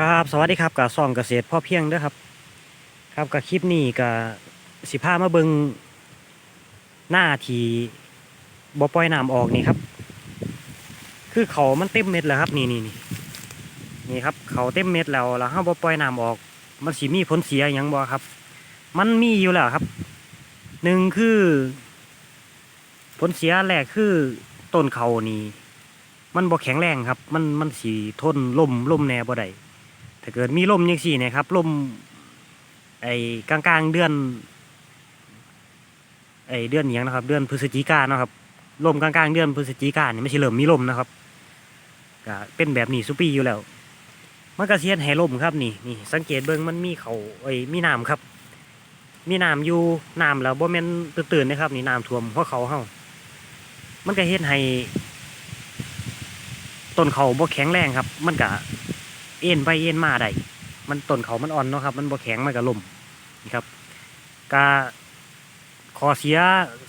ครับสวัสดีครับกับซองเกษตรพ่อเพียงด้อครับ ครับกับคลิปนี้กับสิพามาเบิงหน้าทีบ่ปล่อยน้ำออกนี่ครับ คือเขามันเต็มเม็ดแล้วครับนี่นี่นี่นี่ครับเขาเต็มเม็ดแล้วแล้วเฮาบ่ปล่อยน้ำออก มันสิมีผลเสียหยังบ่ครับ มันมีอยู่แล้วครับหนึ่งคือ ผลเสียแรกคือต้นเขานี่มันบ่แข็งแรงครับ มันมันสีทนลมลมแน่บ่ได้ เกิดมีลมยังสี่นี่ยครับลมไอ้กลางกลางๆเดือนไอ้เดือนหยังนะครับ เดือนพฤศจิกาเนาะครับลมกลางกลางๆเดือนพฤศจิกานี่ไม่ใช่เริ่มมีลมนะครับก็เป็นแบบนี้สุปีอยู่แล้วมันก็เสียนให้ลมครับนี่นี่สังเกตเบิ่งมันมีเขาไอ้มีน้ำครับ มีน้ำอยู่น้ำแล้วบ่แม่นตื่นๆนะครับนี่น้ำท่วมเพราะเขาเฮามันก็เฮ็ดให้ต้นเขาบ่แข็งแรงครับ มันก็ เอ็นไปเอ็นมาได้มันต้นเขามันอ่อนเนาะครับ มันบ่แข็งมันก็ล่มนี่ครับกาขอเสีย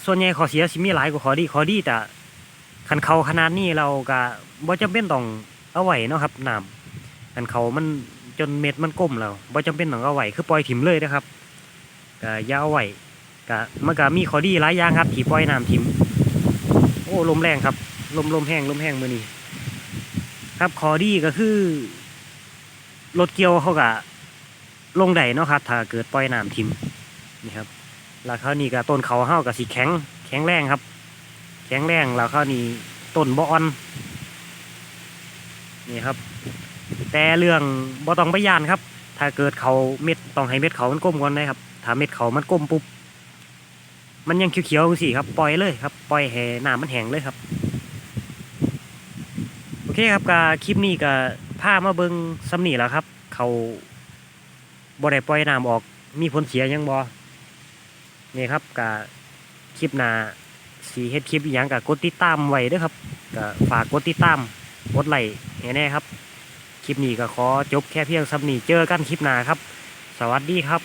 ส่วนใหญ่ขอเสียสิมีหลายกว่าขอดีขอดีแต่คันเขาขนาดนี้เราก็บ่จำเป็นต้องเอาไหว้เนาะครับน้ำคันเขามันจนเม็ดมันก้มแล้วบ่จำเป็นต้องเอาไหว้คือปล่อยถิ่มเลยนะครับก็ยาเอาไว้ก็มันก็มีขอดีหลายอย่างครับที่ปล่อยน้ำถิ่มโอ้ลมแรงครับลมลมแห้งลมแห้งมือนี้ครับขอดีก็คือ รถเกี่ยวเขาก็ลงได้เนาะครับ ถ้าเกิดปล่อยน้ำทิมนี่ครับแล้วคราวนี้ก็ต้นเขาเฮาก็สิแข็ง แข็งแรงครับ แข็งแรงแล้วคราวนี้ต้นบอ่อนนี่ครับ แต่เรื่องบ่ต้องไปยานครับ ถ้าเกิดเขาเม็ดต้องให้เม็ดเขามันก้มก่อนนะครับ ถ้าเม็ดเขามันก้มปุ๊บมันยังเขียวๆจังสีครับ ปล่อยเลยครับ ปล่อยให้น้ำมันแห้งเลยครับ โอเคครับก็คลิปนี้ก็ พามาเบิงซ้ำนี่แล้วครับ เขาบ่ได้ปล่อยน้ำออก มีผลเสียยังบ่นี่ครับก็คลิปหน้าสีเฮ็ดคลิปอหย่างก็กดติดตามไว้ด้วยครับก็ฝากกดติดตามกดไลค์แน่ครับ คลิปนี้ก็ขอจบแค่เพียงซ้ำนี่เจอกันคลิปหน้าครับ สวัสดีครับ